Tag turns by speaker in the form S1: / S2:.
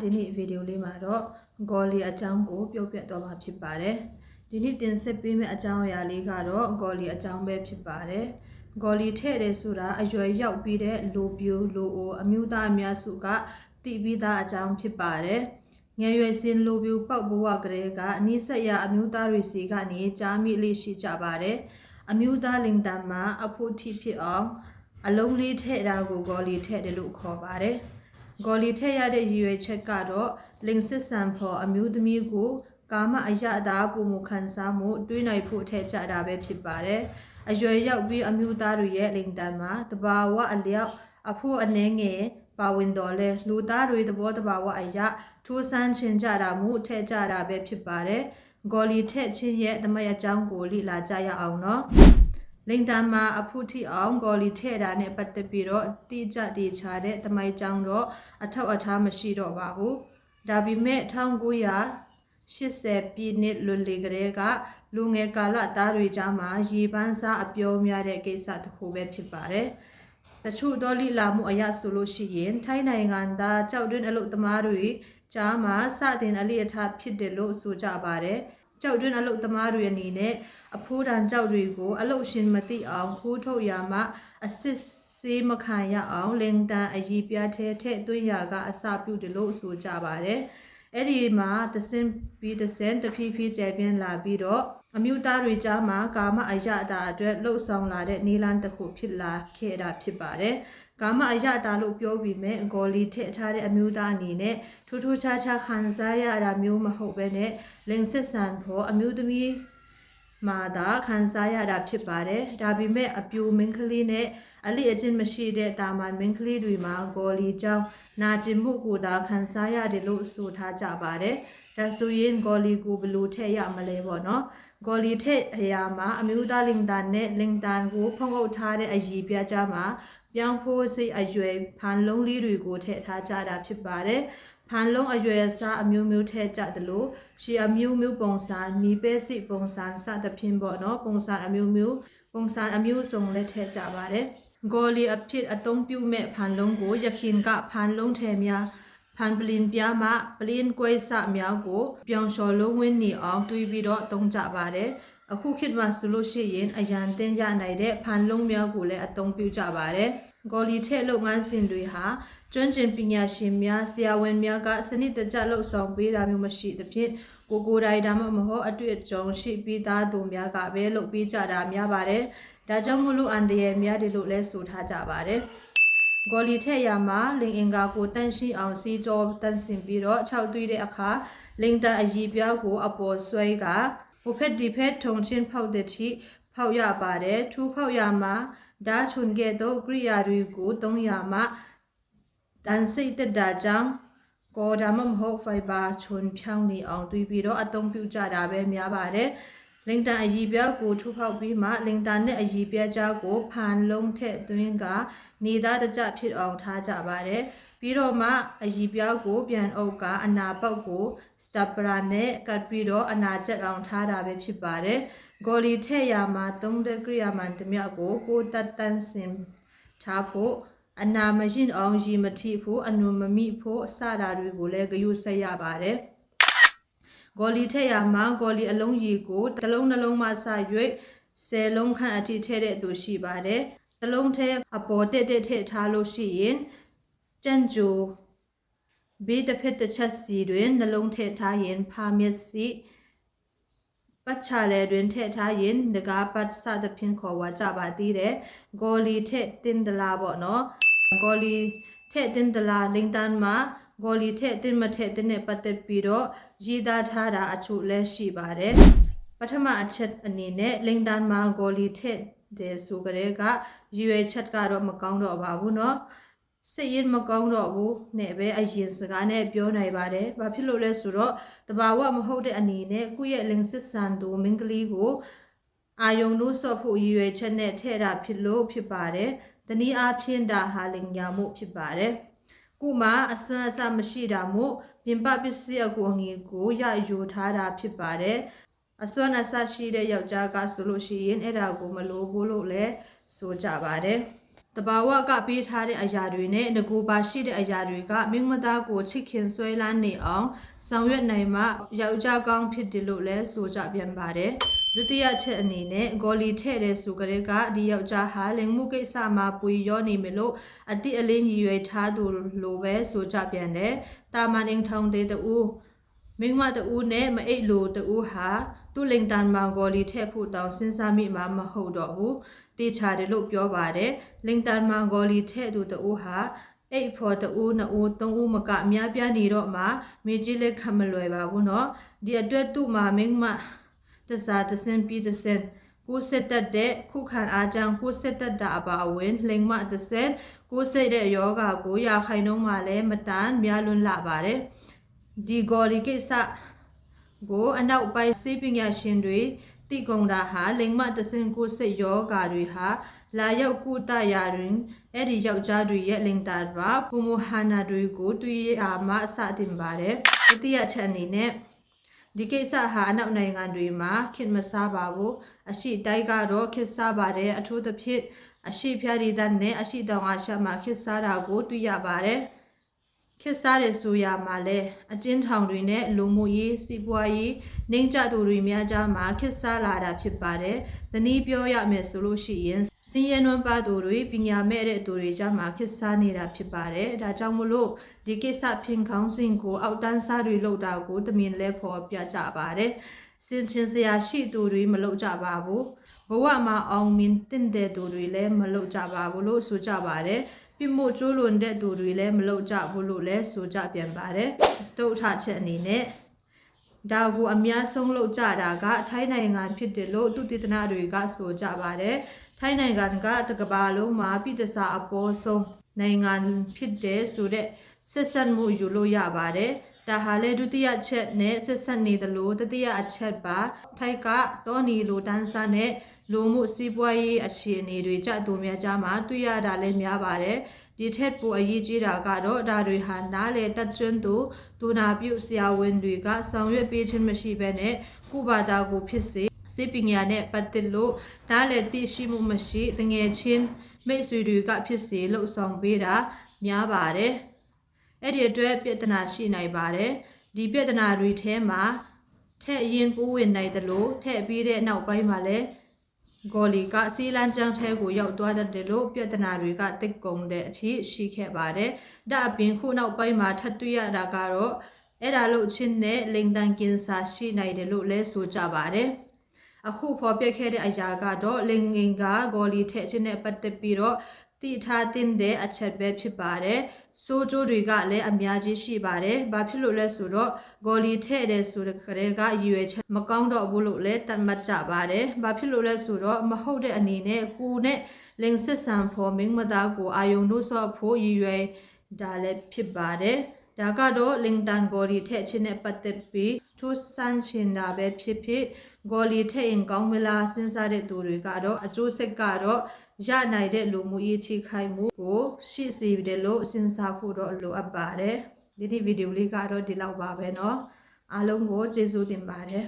S1: ဒီနေ့ဗီဒီယိုလေးမှာတော့ဂေါ်လီအကြောင်းကိုပြောပြတော့မှာဖြစ်ပါတယ်ဒီနေ့တင်ဆက်ပေးမယ့်အကြောင်းအရာလေးကတော့ဂေါ်လီအကြောင်းပဲဖြစ်ပါတယ်ဂေါ်လီထည့်တယ်ဆိုတာအရွယ်ရောက်ပြီးတဲ့လိုပြိုလိုအိုအမျိုးသားအများစုကသိပြီးသားအကြောင်းဖြစ်ပါတယ်ငယ်ရွယ်စဉ်လိုပြိုပေါက်ဘဝကလေးကအနိစ္စရအမျိုးသားတွေစီကနေကြားမိလေးရှိကြပါတယ်အမျိုးသားလင်တန်မှာအဖို့ထိဖြစ်အောင်အလုံးလေးထည့်တာကိုဂေါ်လီထည့်တယ်လို့ခေါ်ပါတယ် ဂေါ်လီထည့်ရတဲ့ရည်ရွယ်ချက်ကတော့လင်စစ်ဆန်ဖော်အမျိုးသမီးကိုကာမအယအတာပုံမခံစားမှုတွေးနိုင်ဖို့ထည့်ကြတာပဲဖြစ်ပါတယ်။အရွယ်ရောက်ပြီးအမျိုးသားတွေရဲ့လိန်တန်မှာတဘာဝအလျောက်အဖို့အနှဲငယ်ပါဝင်တော်လဲလူသားတွေသဘောတဘာဝအယထိုးဆန်းချင်ကြတာမှုထည့်ကြတာပဲဖြစ်ပါတယ်။ဂေါ်လီထည့်ချင်းရဲ့သမယအကြောင်းကိုလေ့လာကြရအောင်နော်။ လိန်တန်မှာအဖုထိအောင်ဂေါ်လီထဲ့တာနဲ့ပတ်သက်ပြီးတော့တိကျတည်ချတဲ့တမိုင်းကြောင်းတော့အထောက်အထားမရှိတော့ပါဘူးဒါပေမဲ့1980ပြည်နှစ်လွန်လေကလေးကလူငယ်ကာလသားတွေကြားမှာရေပန်းစားအပြောများတဲ့ကိစ္စတစ်ခုပဲဖြစ်ပါတယ်တချို့သောလိလာမှုအရဆိုလို့ရှိရင်ထိုင်းနိုင်ငံသားကြောက်တွင်းအလုတ်သမားတွေကြားမှာစတင်အလိအထဖြစ်တယ်လို့ဆိုကြပါတယ် ကြောက်တွင်းအလုတ်သမားတွေအနေနဲ့အဖိုးတန်ကြောက်တွေကိုအလုတ်ရှင်မသိအောင်ခိုးထုတ်ရမှအစစ်ဆေးမခံရအောင်လင်တန်အည်ပြားထဲထည့်သွင်းရကအစာပြုတယ်လို့ဆိုကြပါတယ် အဲ့ဒီမှာတစင်ပြီးတစင်တဖြည်းဖြည်းကျယ်ပြင်းလာပြီးတော့အမျိုးသားတွေကြားမှာကာမအယတာအတွက်လှုပ်ဆောင်လာတဲ့နီလန်းတစ်ခုဖြစ်လာခဲ့တာဖြစ်ပါတယ်။ကာမအယတာလို့ပြောပြီးမဲ့အဂေါ်လီထည့်ထားတဲ့အမျိုးသားအနေနဲ့ထူးထူးခြားခြားခံစားရတာမျိုးမဟုတ်ပဲနဲ့လင်စစ်ဆန်ဖို့အမျိုးသမီး မှာသာခံစားရတာဖြစ်ပါတယ်။ဒါပေမဲ့အပြူမင်းကလေးနဲ့အလိအကျင့်မရှိတဲ့တာမန်မင်းကလေးတွေမှာဂေါ်လီကြောင့်နာကျင်မှုကိုသာခံစားရတယ်လို့ဆိုထားကြပါတယ်။ဒါဆိုရင်ဂေါ်လီကိုဘယ်လိုထည့်ရမလဲပေါ့နော်။ဂေါ်လီထည့်အရာမှာအမျိုးသားလင်တန်နဲ့လင်တန်ကိုဖုံးအုပ်ထားတဲ့အည်ပြကြမှာပြောင်းဖို့စိတ်အရွယ်ဖန်လုံးလေးတွေကိုထည့်ထားကြတာဖြစ်ပါတယ်။ ဖန်လုံးအရွယ်အစားအမျိုးမျိုးထည့်ကြတယ်လို့ရှီအမျိုးမျိုးပုံစံနီပဲစိပုံစံစသဖြင့်ပေါ့နော်ပုံစံအမျိုးမျိုးပုံစံအမျိုးစုံလည်းထည့်ကြပါတယ်ဂေါ်လီအဖြစ်အသုံးပြုမဲ့ဖန်လုံးကိုယခင်ကဖန်လုံးထဲများဖန်ပလင်ပြားမှပလင်ကွဲစများကိုပြောင်လျှော်လုံးဝင်းနေအောင်တွေးပြီးတော့သုံးကြပါတယ် အခုခေတ်မှာဆိုလို့ရှိရင်အရန်တင်ရနိုင်တဲ့ဖန်လုံးများကိုလည်းအသုံးပြုကြပါတယ်ဂေါ်လီထဲလုပ်ငန်းစဉ်တွေဟာကျွမ်းကျင်ပညာရှင်များဆရာဝန်များကစနစ်တကျလှုပ်ဆောင်ပေးတာမျိုးမရှိသဖြင့်ကိုကိုယ်တိုင်ဒါမှမဟုတ်အတွေ့အကြုံရှိပြီးသားသူများကပဲလုပ်ပေးကြတာများပါတယ်။ဒါကြောင့်မလို့အန်တရယ်များတယ်လို့လည်းဆိုထားကြပါတယ်။ဂေါ်လီထက်ရမှာလင်အင်္ကာကိုတန့်ရှိအောင်စီကြောတန့်စင်ပြီးတော့၆သွေးတဲ့အခါလင်တန်အည်ပြားကိုအပေါ်ဆွဲက ဟိုဖက်ဒီဖက်ထုံချင်းဖောက်တဲ့ထိဖောက်ရပါတယ်ထူးဖောက်ရမှာဓာချွန်ကဲ့သို့ကရိယာတွေကိုသုံးရမှာတန်စိတ်တက်တာကြောင့်ကောဒါမမဟုတ်ဖိုင်ဘာချွန်ဖြောင်းနေအောင်တွေးပြီးတော့အသုံးပြုကြတာပဲများပါတယ်လင်တန်အည်ပြားကိုထိုးဖောက်ပြီးမှလင်တန်နဲ့အည်ပြားကြားကိုဖန်လုံးထက်သွင်းက နေသားတကြဖြစ်အောင်ထားကြပါတယ် ပြီးတော့မှအည်ပြားကိုပြန်အုပ်ကအနာပေါက်ကိုစတပရာနဲ့ကတ်ပြီးတော့အနာကျက်အောင်ထားတာပဲဖြစ်ပါတယ်ဂေါ်လီထက်ရမှာ3ဒဂရီယာမှန်တမျှကိုကိုတတ်တန်းစင်ထားဖို့အနာမရင်အောင်ရီမထိဖို့အနုမမိဖို့အစတာတွေကိုလည်းဂယုဆက်ရပါတယ်ဂေါ်လီထက်ရမှာဂေါ်လီအလုံးရီကိုတစ်လုံးနှလုံးမှစ၍ဆယ်လုံးခန့်အထိထည့်တဲ့သူရှိပါတယ်တစ်လုံးထဲအပေါ်တက်တက်ထည့်ထားလို့ရှိရင် ကြံ့ကြိုဘေးတစ်ဖက်တစ်ချက်စီတွင်နှလုံးထည့်ထားရင်ဖာမျက်စိပတ်ချလဲတွင်ထည့်ထားရင်ငကားပတ်စသဖြင့်ခေါ်ဝါကြပါသေးတယ်ဂေါ်လီထည့်တင်ဒလာပေါ့နော်ဂေါ်လီထည့်တင်ဒလာလင်တန်မှာဂေါ်လီထည့်တင်မထည့်တဲ့နဲ့ပတ်သက်ပြီးတော့ရေးသားထားတာအချို့လည်းရှိပါတယ်ပထမအချက်အနေနဲ့လင်တန်မှာဂေါ်လီထည့်တဲ့ဆိုကြတဲ့ကရွယ်ချက်ကတော့မကောင်းတော့ပါဘူးเนาะ စိတ်ရင်းမကောင်းတော့ဘူးနဲ့ပဲအရင်စကားနဲ့ပြောနိုင်ပါတယ်။ဘာဖြစ်လို့လဲဆိုတော့တဘာဝမဟုတ်တဲ့အနေနဲ့ကုရဲ့လင်စစ်ဆန်သူမင်းကလေးကိုအာယုံလို့ဆော့ဖို့ရည်ရွယ်ချက်နဲ့ထဲ့တာဖြစ်လို့ဖြစ်ပါတယ်။တနည်းအားဖြင့်ဒါဟာလင်ညာမှုဖြစ်ပါတယ်။ကုမှာအစွမ်းအစမရှိတာမို့ပြင်ပပစ္စည်းအကူအငွေကိုရယူထားတာဖြစ်ပါတယ်။အစွမ်းအစရှိတဲ့ယောက်ျားကဆိုလို့ရှိရင်အဲ့ဒါကိုမလိုဘူးလို့လည်းဆိုကြပါတယ်။ တဘာဝကပေးထားတဲ့အရာတွေနဲ့ငကိုပါရှိတဲ့အရာတွေကမိန်းမသားကိုချစ်ခင်ဆွဲလန်းနေအောင်ဆောင်ရွက်နိုင်မှယောက်ျားကောင်းဖြစ်တယ်လို့လည်းဆိုကြပြန်ပါတယ်ဒုတိယချက်အနေနဲ့ဂေါ်လီထဲ့တဲ့ဆိုကြတဲ့ကဒီယောက်ျားဟာလိင်မှုကိစ္စမှာပွေရောနေမယ်လို့အတိအလင်းရည်ရွယ်ထားသူလိုပဲဆိုကြပြန်တယ်တာမန်အင်ထောင်တဲ့တူမိန်းမတူနဲ့မအိတ်လိုတူဟာသူ့လိန်တန်မောင်ဂေါ်လီထဲ့ဖို့တောင်းစဉ်းစားမိမှာမဟုတ်တော့ဘူးတေချာတယ်လို့ပြောပါတယ်လင်တန်မန်ဂေါ်လီထဲ့သူတအိုးဟာအိတ်ဖော်တအိုးနှစ်အိုးသုံးအိုးမကအများပြားနေတော့မှမေကြီးလက်ခံမလွယ်ပါဘူးနော်ဒီအတွက်သူ့မှာမိမတစားတစင်ပြီးတစင်ကိုစစ်တက်တဲ့ခုခံအားကြောင့်ကိုစစ်တက်တာအပါအဝင်လိမ်မတစင်ကိုစိတ်တဲ့ယောဂါကိုရခိုင်နှုံးမှလည်းမတန်များလွန်းလာပါတယ်ဒီဂေါ်လီကိစ္စကိုအနောက်ပိုင်းစေပညာရှင်တွေ တိကုံတာဟာလိမ်မတစင်ကိုယ်စိတ်ယောဂတွေဟာလာရောက်ကုတရာတွင်အဲ့ဒီယောက်ျားတွေရဲ့လိမ်တာပါပူမဟာနာတွေကိုတွေ့ရမှအစတင်ပါတယ်တတိယချက်အနေနဲ့ဒီကိစ္စဟာအနောက်နိုင်ငံတွေမှာခင်မစားပါဘူးအရှိတိုက်ကတော့ခစ်စားပါတယ်အထူးသဖြင့်အရှိဖြာဒီတန်နဲ့အရှိတောင်အာရှမှာခစ်စားတာကိုတွေ့ရပါတယ် ခစ်စားတဲ့ဆိုရမှာလဲအကျဉ်းထောင်တွေနဲ့လူမှုရေးစီးပွားရေးနှိမ့်ကျသူတွေများကြားမှာခစ်စားလာတာဖြစ်ပါတယ်။တနည်းပြောရမယ်ဆိုလို့ရှိရင်စင်းရဲနွမ်းပါသူတွေပညာမဲ့တဲ့သူတွေကြားမှာခစ်စားနေတာဖြစ်ပါတယ်။ဒါကြောင့်မလို့ဒီကိစ္စဖင်ခေါင်းစဉ်ကိုအောက်တန်းစားတွေလောက်တာကိုတမင်လဲဖော်ပြကြပါတယ်။စင်ချင်းစရာရှိသူတွေမလောက်ကြပါဘူး။ဘဝမှာအောင်မြင်တင့်တဲ့သူတွေလည်းမလောက်ကြပါဘူးလို့ဆိုကြပါတယ်။ ပြမို့ကျိုးလွန်တဲ့သူတွေလည်းမလုပ်ကြဘူးလို့လည်းဆိုကြပြန်ပါတယ်စတုထချက်အနေနဲ့ဒါကိုအများဆုံးလုပ်ကြတာကထိုင်းနိုင်ငံဖြစ်တယ်လို့သူတည်တနာတွေကဆိုကြပါတယ်ထိုင်းနိုင်ငံကတကဘာလုံးမှာပြည်တစားအပေါ်ဆုံးနိုင်ငံဖြစ်တယ်ဆိုတဲ့ဆက်ဆက်မှုယူလို့ရပါတယ် ဒါဟာလေဒုတိယချက်နဲ့ဆက်ဆက်နေတယ်လို့တတိယအချက်ပါထိုက်ကတောနီလိုတန်းစားနဲ့လူမှုစီးပွားရေးအခြေအနေတွေကြသူများကြားမှာတွေ့ရတာလည်းများပါတယ်ဒီထက်ပိုအရေးကြီးတာကတော့ဒါတွေဟာနားလေတက်ကျွန်းသူဒူနာပြုဆရာဝန်တွေကဆောင်ရွက်ပေးခြင်းမရှိဘဲနဲ့ကုဘာတာကိုဖြစ်စေစေပညာနဲ့ပတ်သက်လို့နားလေသိရှိမှုမရှိတငယ်ချင်းမိတ်ဆွေတွေကဖြစ်စေလှုပ်ဆောင်ပေးတာများပါတယ် အဲ့ဒီအတွက်ပြဿနာရှိနိုင်ပါတယ်ဒီပြဿနာတွေထဲမှာထက်ရင်ပိုးဝင်နိုင်တယ်လို့ထက်ပြီးတဲ့နောက်ပိုင်းမှာလည်းဂေါ်လီကစီလန်ကျန်းထဲကိုရောက်သွားတဲ့လို့ပြဿနာတွေကတိတ်ကုန်တဲ့အထိရှိခဲ့ပါတယ်။ဒါအပြင်ခုနောက်ပိုင်းမှာထပ်တွေ့ရတာကတော့အဲ့ဒါလို့ချင်းနဲ့လိန်တန်ကင်ဆာရှိနိုင်တယ်လို့လဲဆိုကြပါတယ်။အခုဖော်ပြခဲ့တဲ့အရာကတော့လင်ငင်ကဂေါ်လီထက်ချင်းနဲ့ပတ်သက်ပြီးတော့ တည်ထားတဲ့အချက်ပဲဖြစ်ပါတယ်။စိုးကျိုးတွေကလည်းအများကြီးရှိပါတယ်။ဘာဖြစ်လို့လဲဆိုတော့ဂေါ်လီထဲ့တဲ့ဆိုတဲ့ခရဲကရည်ရွယ်ချက်မကောင်းတော့ဘူးလို့လည်းတတ်မှတ်ကြပါတယ်။ဘာဖြစ်လို့လဲဆိုတော့မဟုတ်တဲ့အနေနဲ့ကိုနဲ့လင်စစ်ဆန်ဖော်မင်းမသားကိုအာယုံတို့ဆော့ဖို့ရည်ရွယ်ဒါလည်းဖြစ်ပါတယ်။ ဒါကတော့လင်တန်ဂေါ်လီထဲ့ချင်းနဲ့ပတ်သက်ပြီးထိုးဆန်းချင်တာပဲဖြစ်ဖြစ်ဂေါ်လီထဲ့ရင်ကောင်းမလားစဉ်းစားတဲ့သူတွေကတော့အကျိုးဆက်ကတော့ရနိုင်တဲ့လူမှုရေးချိခိုက်မှုကိုရှိစေတယ်လို့စဉ်းစားဖို့တော့လိုအပ်ပါတယ်ဒီဒီဗီဒီယိုလေးကတော့ဒီလောက်ပါပဲเนาะအားလုံးကိုကျေးဇူးတင်ပါတယ်